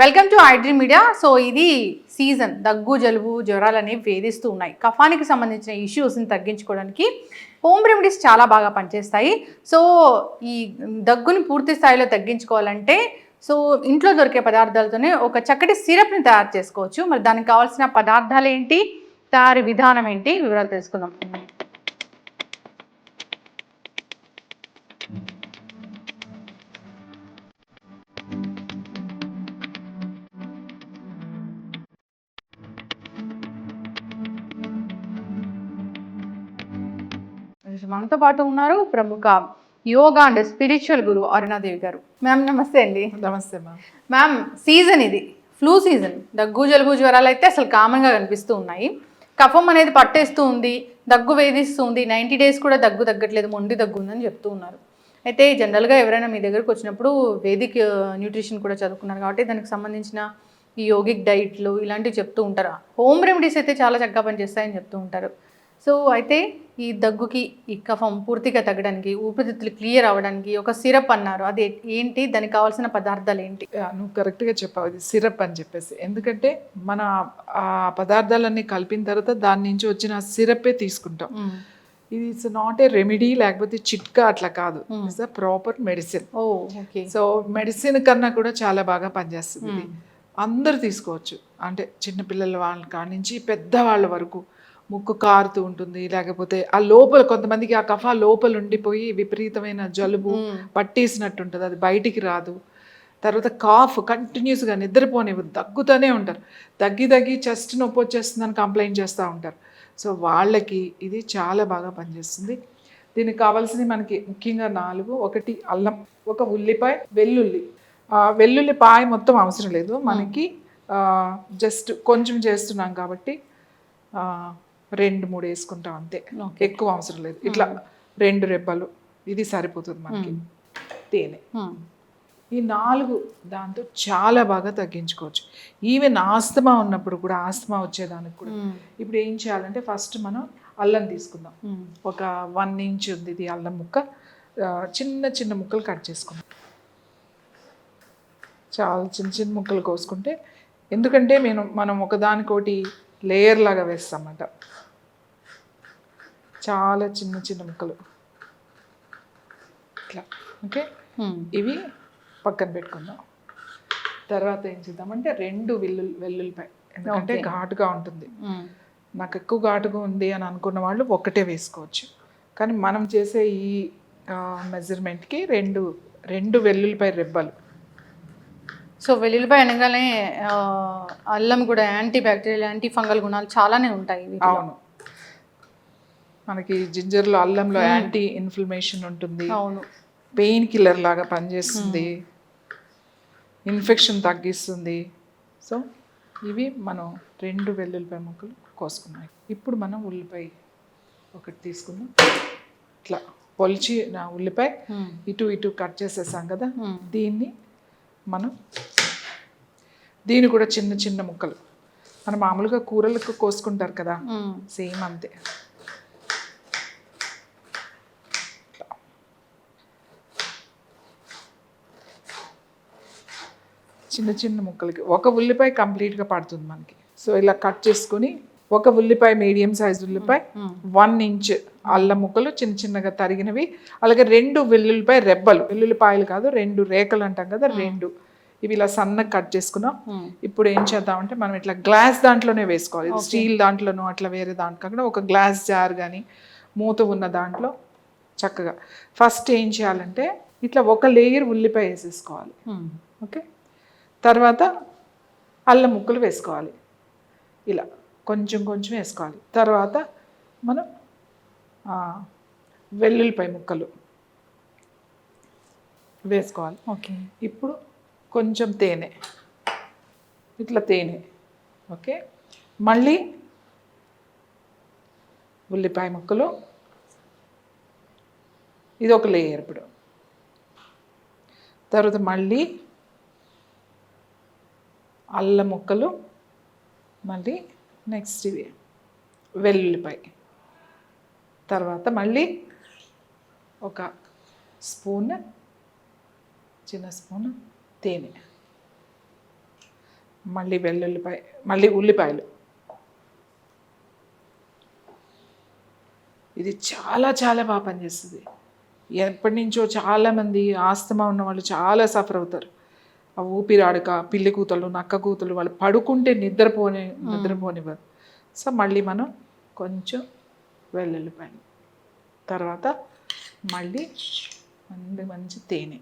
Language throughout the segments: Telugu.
Welcome to iDream media so ఇది సీజన్ దగ్గు జలుబు జ్వరాలు అనేవి వేధిస్తూ ఉన్నాయి. కఫానికి సంబంధించిన ఇష్యూస్ని తగ్గించుకోవడానికి హోమ్ రెమెడీస్ చాలా బాగా పనిచేస్తాయి. సో ఈ దగ్గుని పూర్తి స్థాయిలో తగ్గించుకోవాలంటే సో ఇంట్లో దొరికే పదార్థాలతోనే ఒక చక్కటి సిరప్ని తయారు చేసుకోవచ్చు. మరి దానికి కావాల్సిన పదార్థాలు ఏంటి? తయారీ విధానం ఏంటి? వివరాలు తెలుసుకుందాం. మనతో పాటు ఉన్నారు ప్రముఖ యోగా అండ్ స్పిరిచువల్ గురు అరుణాదేవి గారు. మ్యామ్ నమస్తే అండి. నమస్తే మ్యామ్ మ్యామ్ సీజన్ ఇది. ఫ్లూ సీజన్ దగ్గు జలుబు జ్వరాలు అయితే అసలు కామన్గా కనిపిస్తూ ఉన్నాయి. కఫం అనేది పట్టేస్తూ ఉంది దగ్గు వేధిస్తూ ఉంది. నైంటీ డేస్ కూడా దగ్గు తగ్గట్లేదు మొండి దగ్గు ఉందని చెప్తూ ఉన్నారు. అయితే జనరల్గా ఎవరైనా మీ దగ్గరకు వచ్చినప్పుడు వేదిక్ న్యూట్రిషన్ కూడా చదువుకున్నారు కాబట్టి దానికి సంబంధించిన ఈ యోగిక్ డైట్లు ఇలాంటివి చెప్తూ ఉంటారు? హోమ్ రెమెడీస్ అయితే చాలా చక్కగా పనిచేస్తాయని చెప్తూ ఉంటారు. సో అయితే ఈ దగ్గుకి ఈ కఫం పూర్తిగా తగ్గడానికి ఊపిరితిత్తులు క్లియర్ అవ్వడానికి ఒక సిరప్ అన్నారు. అది ఏంటి? దానికి కావాల్సిన పదార్థాలు ఏంటి? నువ్వు కరెక్ట్గా చెప్పావు. ఇది సిరప్ అని చెప్పేసి. ఎందుకంటే మన ఆ పదార్థాలన్నీ కలిపిన తర్వాత దాని నుంచి వచ్చిన సిరప్పే తీసుకుంటాం. ఇది ఇట్స్ నాట్ ఏ రెమెడీ లేకపోతే చిట్కా అట్లా కాదు. It's a proper medicine so medicine కన్నా కూడా చాలా బాగా పనిచేస్తుంది అందరు తీసుకోవచ్చు. అంటే చిన్నపిల్లల వాళ్ళ కాడి నుంచి పెద్దవాళ్ళ వరకు. ముక్కు కారుతూ ఉంటుంది. లేకపోతే ఆ లోపల కొంతమందికి ఆ కఫ లోపల ఉండిపోయి విపరీతమైన జలుబు పట్టేసినట్టు ఉంటుంది అది బయటికి రాదు. తర్వాత కాఫ్ కంటిన్యూస్గా నిద్రపోనివ్వదు దగ్గుతూనే ఉంటారు. దగ్గి దగ్గి చెస్ట్ నొప్పి వచ్చేస్తుందని కంప్లైంట్ చేస్తూ ఉంటారు. సో వాళ్ళకి ఇది చాలా బాగా పనిచేస్తుంది. దీనికి కావాల్సినవి మనకి ముఖ్యంగా నాలుగు. ఒకటి అల్లం ఒక ఉల్లిపాయ వెల్లుల్లి. ఆ, వెల్లుల్లిపాయ మొత్తం అవసరం లేదు. మనకి జస్ట్ కొంచెం చేస్తున్నాం కాబట్టి రెండు మూడు వేసుకుంటాం అంతే. ఎక్కువ అవసరం లేదు. ఇట్లా రెండు రెబ్బలు ఇది సరిపోతుంది మనకి. తేనె. ఈ నాలుగు దాంతో చాలా బాగా తగ్గించుకోవచ్చు. ఈవెన్ ఆస్తమా ఉన్నప్పుడు కూడా ఆస్తమా వచ్చేదానికి కూడా. ఇప్పుడు ఏం చేయాలంటే ఫస్ట్ మనం అల్లం తీసుకుందాం. ఒక వన్ ఇంచ్ ఉంది ఇది అల్లం ముక్క. చిన్న చిన్న ముక్కలు కట్ చేసుకుందాం. చాలా చిన్న చిన్న ముక్కలు కోసుకుంటే ఎందుకంటే మేము మనం ఒకదానికోటి లేయర్ లాగా వేస్తామన్నమాట చాలా చిన్న చిన్న ముక్కలు. ఇట్లా ఓకే? ఇవి పక్కన పెట్టుకుందాం. తర్వాత ఏం చేద్దామంటే రెండు వెల్లుల్లి వెల్లుల్లిపాయ. ఎందుకంటే ఘాటుగా ఉంటుంది. నాకు ఎక్కువ ఘాటుగా ఉంది అని అనుకున్న వాళ్ళు ఒకటే వేసుకోవచ్చు. కానీ మనం చేసే ఈ మెజర్మెంట్కి రెండు రెండు వెల్లుల్లిపాయ రెబ్బలు. సో వెల్లుల్లిపాయ అనగానే అల్లం కూడా యాంటీ బ్యాక్టీరియల్ యాంటీ ఫంగల్ గుణాలు చాలానే ఉంటాయి. అవును. మనకి జింజర్లో అల్లంలో యాంటీ ఇన్ఫ్లమేషన్ ఉంటుంది. అవును. పెయిన్ కిల్లర్ లాగా పనిచేస్తుంది. ఇన్ఫెక్షన్ తగ్గిస్తుంది. సో ఇవి మనం రెండు వెల్లుల్లిపాయ ముక్కలు కోసుకున్నాం ఇప్పుడు మనం ఉల్లిపాయ ఒకటి తీసుకుందాం. ఇట్లా పొలిచి నా ఉల్లిపాయ. ఇటు ఇటు కట్ చేసేసాం కదా. దీన్ని మనం దీన్ని కూడా చిన్న చిన్న ముక్కలు. మనం మామూలుగా కూరలకు కోసుకుంటారు కదా. సేమ్ అంతే. చిన్న చిన్న ముక్కలకి. ఒక ఉల్లిపాయ కంప్లీట్గా పడుతుంది మనకి. సో ఇలా కట్ చేసుకొని ఒక ఉల్లిపాయ మీడియం సైజ్ ఉల్లిపాయ వన్ ఇంచ్ అల్లం ముక్కలు చిన్న చిన్నగా తరిగినవి. అలాగే రెండు వెల్లుల్లిపాయ రెబ్బలు. వెల్లుల్లిపాయలు కాదు రెండు రేఖలు అంటాం కదా రెండు. ఇవి ఇలా సన్నగా కట్ చేసుకున్నాం. మ్మ్. ఇప్పుడు ఏం చేద్దామంటే మనం ఇట్లా గ్లాస్ దాంట్లోనే వేసుకోవాలి. స్టీల్ దాంట్లోనూ అట్లా వేరే దాంట్లో కాకుండా ఒక గ్లాస్ జార్ కానీ మూత ఉన్న దాంట్లో చక్కగా. ఫస్ట్ ఏం చేయాలంటే ఇట్లా ఒక లేయర్ ఉల్లిపాయ వేసేసుకోవాలి. ఓకే తర్వాత అల్లం ముక్కలు వేసుకోవాలి. ఇలా కొంచెం కొంచెం వేసుకోవాలి. తర్వాత మనం వెల్లుల్లిపాయ ముక్కలు వేసుకోవాలి. ఓకే ఇప్పుడు కొంచెం తేనె. ఇట్లా తేనె. ఓకే? మళ్ళీ ఉల్లిపాయ ముక్కలు. ఇది ఒక లేయర్ ఇప్పుడు. తర్వాత మళ్ళీ అల్లం ముక్కలు. మళ్ళీ నెక్స్ట్ ఇది వెల్లుల్లిపాయ. తర్వాత మళ్ళీ ఒక స్పూన్ చిన్న స్పూన్ తేనె. మళ్ళీ వెల్లుల్లిపాయ మళ్ళీ ఉల్లిపాయలు. ఇది చాలా చాలా బాగా పనిచేస్తుంది. ఎప్పటి నుంచో చాలామంది ఆస్తమా ఉన్న వాళ్ళు చాలా సఫర్ అవుతారు. ఆ ఊపిరాడక పిల్లి కూతలు నక్క కూతలు వాళ్ళు పడుకుంటే నిద్రపోని నిద్రపోనివ్వరు. సో మళ్ళీ మనం కొంచెం వెల్లుల్లిపాయలు. తర్వాత మళ్ళీ మంచి మంచి తేనె.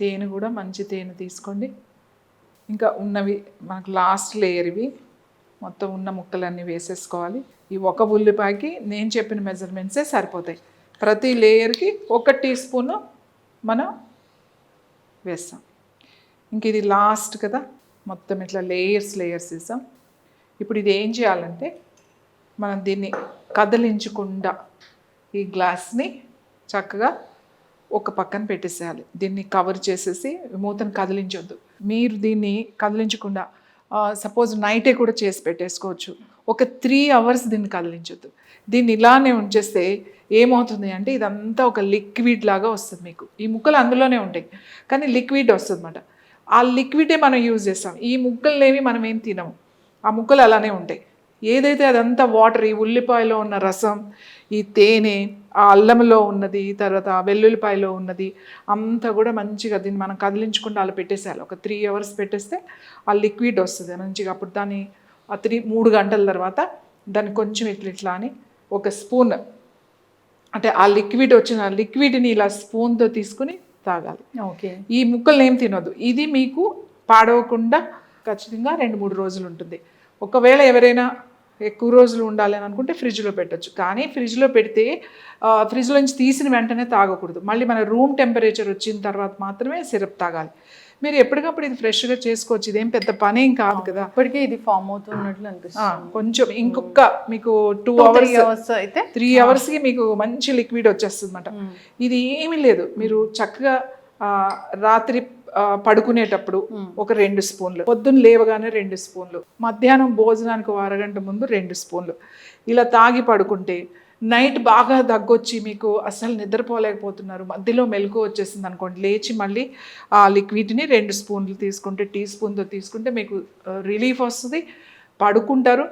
తేనె కూడా మంచి తేనె తీసుకోండి. ఇంకా ఉన్నవి మనకు లాస్ట్ లేయర్ ఇవి. మొత్తం ఉన్న ముక్కలన్నీ వేసేసుకోవాలి. ఈ ఒక ఉల్లిపాయకి నేను చెప్పిన మెజర్మెంట్సే సరిపోతాయి. ప్రతి లేయర్కి ఒక టీ స్పూన్ మనం వేస్తాం. ఇంక ఇది లాస్ట్ కదా. మొత్తం ఇట్లా లేయర్స్ లేయర్స్ వేసాం. ఇప్పుడు ఇది ఏం చేయాలంటే మనం దీన్ని కదిలించకుండా ఈ గ్లాస్ని చక్కగా ఒక పక్కన పెట్టేసేయాలి. దీన్ని కవర్ చేసేసి మూతను కదిలించొద్దు. మీరు దీన్ని కదిలించకుండా సపోజ్ నైటే కూడా చేసి పెట్టేసుకోవచ్చు. ఒక త్రీ అవర్స్ దీన్ని కదిలించొద్దు. దీన్ని ఇలానే ఉంచేస్తే ఏమవుతుంది అంటే ఇదంతా ఒక లిక్విడ్ లాగా వస్తుంది మీకు. ఈ ముక్కలు అందులోనే ఉంటాయి. కానీ లిక్విడ్ వస్తుంది అనమాట ఆ లిక్విడే మనం యూజ్ చేస్తాం. ఈ ముక్కలనేవి మనం ఏం తినము. ఆ ముక్కలు అలానే ఉంటాయి. ఏదైతే అదంతా వాటర్ ఈ ఉల్లిపాయలో ఉన్న రసం ఈ తేనె ఆ అల్లంలో ఉన్నది తర్వాత ఆ వెల్లుల్లిపాయలో ఉన్నది అంతా కూడా మంచిగా దీన్ని మనం కదిలించకుండా అలా పెట్టేసేయాలి. ఒక త్రీ అవర్స్ పెట్టేస్తే ఆ లిక్విడ్ వస్తుంది మంచిగా. అప్పుడు దాన్ని ఆ త్రీ మూడు గంటల తర్వాత దాన్ని కొంచెం ఇట్లా ఇట్లా అని ఒక స్పూన్ అంటే ఆ లిక్విడ్ వచ్చిన లిక్విడ్ని ఇలా స్పూన్తో తీసుకుని తాగాలి. ఓకే. ఈ ముక్కలు ఏం తినొద్దు. ఇది మీకు పాడవకుండా ఖచ్చితంగా రెండు మూడు రోజులు ఉంటుంది. ఒకవేళ ఎవరైనా ఎక్కువ రోజులు ఉండాలి అని అనుకుంటే ఫ్రిడ్జ్లో పెట్టొచ్చు. కానీ ఫ్రిడ్జ్లో పెడితే ఫ్రిడ్జ్లో నుంచి తీసిన వెంటనే తాగకూడదు. మళ్ళీ మన రూమ్ టెంపరేచర్ వచ్చిన తర్వాత మాత్రమే సిరప్ తాగాలి. మీరు ఎప్పటికప్పుడు ఇది ఫ్రెష్గా చేసుకోవచ్చు. ఇదేం పెద్ద పనేం కాదు కదా. ఇప్పటికే ఇది ఫామ్ అవుతున్నట్లు అనిపిస్తుంది. కొంచెం ఇంకొక మీకు టూ అవర్స్ అవర్స్ అయితే త్రీ అవర్స్కి మీకు మంచి లిక్విడ్ వచ్చేస్తుంది అనమాట ఇది ఏమీ లేదు. మీరు చక్కగా రాత్రి పడుకునేటప్పుడు ఒక రెండు స్పూన్లు. పొద్దున్న లేవగానే రెండు స్పూన్లు. మధ్యాహ్నం భోజనానికి అరగంట ముందు రెండు స్పూన్లు. ఇలా తాగి పడుకుంటే నైట్ బాగా దగ్గొచ్చి మీకు అసలు నిద్రపోలేకపోతున్నారు. మధ్యలో మెలకు వచ్చేసింది అనుకోండి. లేచి మళ్ళీ ఆ లిక్విడ్ని రెండు స్పూన్లు తీసుకుంటే టీ స్పూన్తో తీసుకుంటే మీకు రిలీఫ్ వస్తుంది. పడుకుంటారు.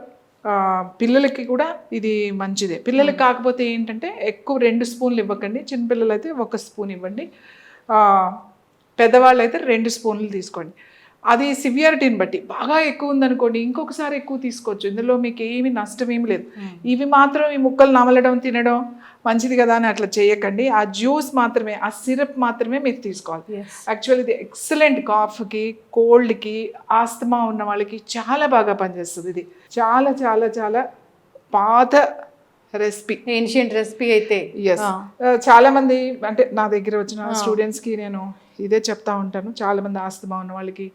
పిల్లలకి కూడా ఇది మంచిదే. పిల్లలకి కాకపోతే ఏంటంటే ఎక్కువ రెండు స్పూన్లు ఇవ్వకండి. చిన్నపిల్లలు అయితే ఒక స్పూన్ ఇవ్వండి. పెద్దవాళ్ళు అయితే రెండు స్పూన్లు తీసుకోండి. అది సివియారిటీని బట్టి. బాగా ఎక్కువ ఉందనుకోండి ఇంకొకసారి ఎక్కువ తీసుకోవచ్చు. ఇందులో మీకు ఏమి నష్టం ఏమి లేదు ఇవి మాత్రం ఈ ముక్కలు నమలడం తినడం మంచిది కదా అని అట్లా చేయకండి. ఆ జ్యూస్ మాత్రమే ఆ సిరప్ మాత్రమే మీరు తీసుకోవాలి. యాక్చువల్లీ ఇది ఎక్సలెంట్ కాఫ్కి కోల్డ్కి ఆస్తమా ఉన్న వాళ్ళకి చాలా బాగా పనిచేస్తుంది ఇది. చాలా చాలా చాలా పాత రెసిపీ. ఏన్షియంట్ రెసిపీ అయితే. ఎస్ చాలా మంది అంటే నా దగ్గర వచ్చిన స్టూడెంట్స్కి నేను ఇదే చెప్తా ఉంటాను. చాలామంది ఆస్తమా ఉన్న వాళ్ళకి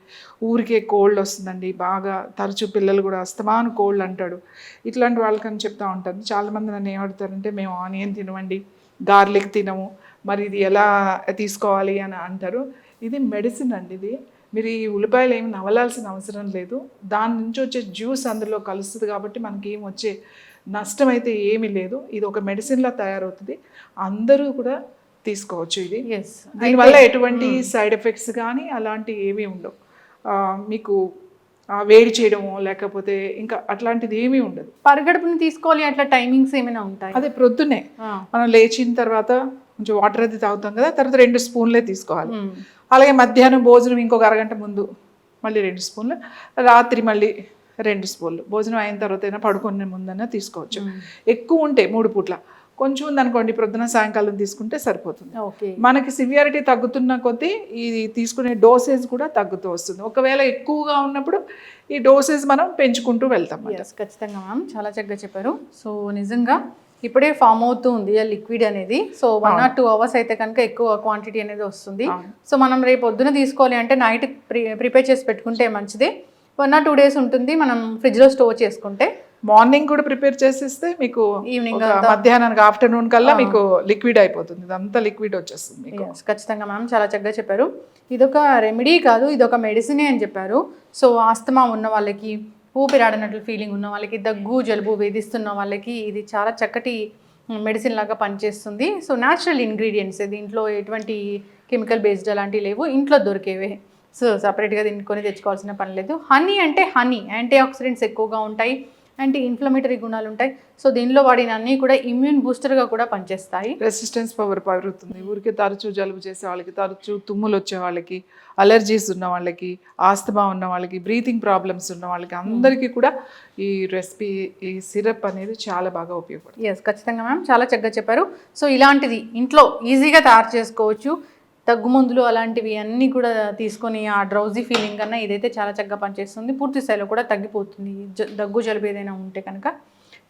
ఊరికే కోల్డ్ వస్తుందండి. బాగా తరచూ పిల్లలు కూడా అస్తమాను కోల్డ్ అంటాడు. ఇట్లాంటి వాళ్ళకని చెప్తా ఉంటాను. చాలామంది నన్ను ఏమడతారంటే మేము ఆనియన్ తినమండి. గార్లిక్ తినము. మరి ఇది ఎలా తీసుకోవాలి? అని అంటారు. ఇది మెడిసిన్ అండి ఇది. మీరు ఈ ఉల్లిపాయలు ఏమి నవలాల్సిన అవసరం లేదు. దాని నుంచి వచ్చే జ్యూస్ అందులో కలుస్తుంది కాబట్టి మనకి ఏం వచ్చే నష్టం అయితే ఏమీ లేదు. ఇది ఒక మెడిసిన్లా తయారవుతుంది. అందరూ కూడా తీసుకోవచ్చు ఇది. ఎస్ దీనివల్ల ఎటువంటి సైడ్ ఎఫెక్ట్స్ కానీ అలాంటి ఏమీ ఉండవు. మీకు వేడి చేయడమో లేకపోతే ఇంకా అట్లాంటిది ఏమీ ఉండదు. పరగడుపుని తీసుకోవాలి అట్లా టైమింగ్స్ ఏమైనా ఉంటాయి? అదే ప్రొద్దునే మనం లేచిన తర్వాత కొంచెం వాటర్ అది తాగుతాం కదా తర్వాత రెండు స్పూన్లే తీసుకోవాలి. అలాగే మధ్యాహ్నం భోజనం ఇంకొక అరగంట ముందు మళ్ళీ రెండు స్పూన్లు రాత్రి మళ్ళీ రెండు స్పూన్లు. భోజనం అయిన తర్వాత అయినా పడుకునే ముందైనా తీసుకోవచ్చు. ఎక్కువ ఉంటాయి మూడు పూట్ల. కొంచెం ఉందనుకోండి ప్రొద్దున సాయంకాలం తీసుకుంటే సరిపోతుంది. ఓకే. మనకి సివియారిటీ తగ్గుతున్న కొద్దీ ఇది తీసుకునే డోసేజ్ కూడా తగ్గుతూ వస్తుంది. ఒకవేళ ఎక్కువగా ఉన్నప్పుడు ఈ డోసేజ్ మనం పెంచుకుంటూ వెళ్తాం ఖచ్చితంగా మ్యామ్ చాలా చక్కగా చెప్పారు. సో నిజంగా ఇప్పుడే ఫామ్ అవుతూ ఉంది ఆ లిక్విడ్ అనేది. So one or two hours అయితే కనుక ఎక్కువ క్వాంటిటీ అనేది వస్తుంది. సో మనం రేపు పొద్దున తీసుకోవాలి అంటే నైట్ ప్రి ప్రిపేర్ చేసి పెట్టుకుంటే మంచిది. వన్ ఆర్ టూ డేస్ ఉంటుంది మనం ఫ్రిడ్జ్లో స్టోర్ చేసుకుంటే. మార్నింగ్ కూడా ప్రిపేర్ చేసేస్తే మీకు ఈవినింగ్ మధ్యాహ్నానికి ఆఫ్టర్నూన్ కల్లా మీకు లిక్విడ్ అయిపోతుంది. ఇదంతా లిక్విడ్ వచ్చేస్తుంది మీకు. ఖచ్చితంగా మ్యామ్ చాలా చక్కగా చెప్పారు. ఇదొక రెమెడీ కాదు ఇదొక మెడిసినే అని చెప్పారు. సో ఆస్తమా ఉన్న వాళ్ళకి ఊపిరాడనట్లు ఫీలింగ్ ఉన్న వాళ్ళకి దగ్గు జలుబు వేధిస్తున్న వాళ్ళకి ఇది చాలా చక్కటి మెడిసిన్ లాగా పనిచేస్తుంది. సో న్యాచురల్ ఇంగ్రీడియంట్స్ దీంట్లో ఎటువంటి కెమికల్ బేస్డ్ అలాంటివి లేవు. ఇంట్లో దొరికేవే. సో సపరేట్గా దీన్ని కొని తెచ్చుకోవాల్సిన పని లేదు. హనీ అంటే హనీ యాంటీ ఆక్సిడెంట్స్ ఎక్కువగా ఉంటాయి. యాంటీ ఇన్ఫ్లమేటరీ గుణాలు ఉంటాయి. సో దీనిలో వాడిన అన్నీ కూడా ఇమ్యూన్ బూస్టర్గా కూడా పనిచేస్తాయి. రెసిస్టెన్స్ పవర్ పెరుగుతుంది. ఊరికే తరచూ జలుబు చేసే వాళ్ళకి తరచూ తుమ్ములు వచ్చే వాళ్ళకి అలర్జీస్ ఉన్న వాళ్ళకి ఆస్తమా ఉన్న వాళ్ళకి బ్రీతింగ్ ప్రాబ్లమ్స్ ఉన్న వాళ్ళకి అందరికీ కూడా ఈ రెసిపీ ఈ సిరప్ అనేది చాలా బాగా ఉపయోగపడుతుంది. ఎస్ ఖచ్చితంగా మ్యామ్. చాలా చక్కగా చెప్పారు. సో ఇలాంటిది ఇంట్లో ఈజీగా తయారు చేసుకోవచ్చు. దగ్గు మందులు అలాంటివి అన్నీ కూడా తీసుకొని ఆ డ్రౌజీ ఫీలింగ్ కన్నా ఇదైతే చాలా చక్కగా పనిచేస్తుంది. పూర్తి స్థాయిలో కూడా తగ్గిపోతుంది. జ- దగ్గు జలుబు ఏదైనా ఉంటే కనుక.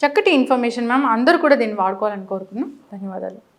చక్కటి ఇన్ఫర్మేషన్ మ్యామ్ అందరూ కూడా దీన్ని వాడుకోవాలని కోరుకున్నాం ధన్యవాదాలు.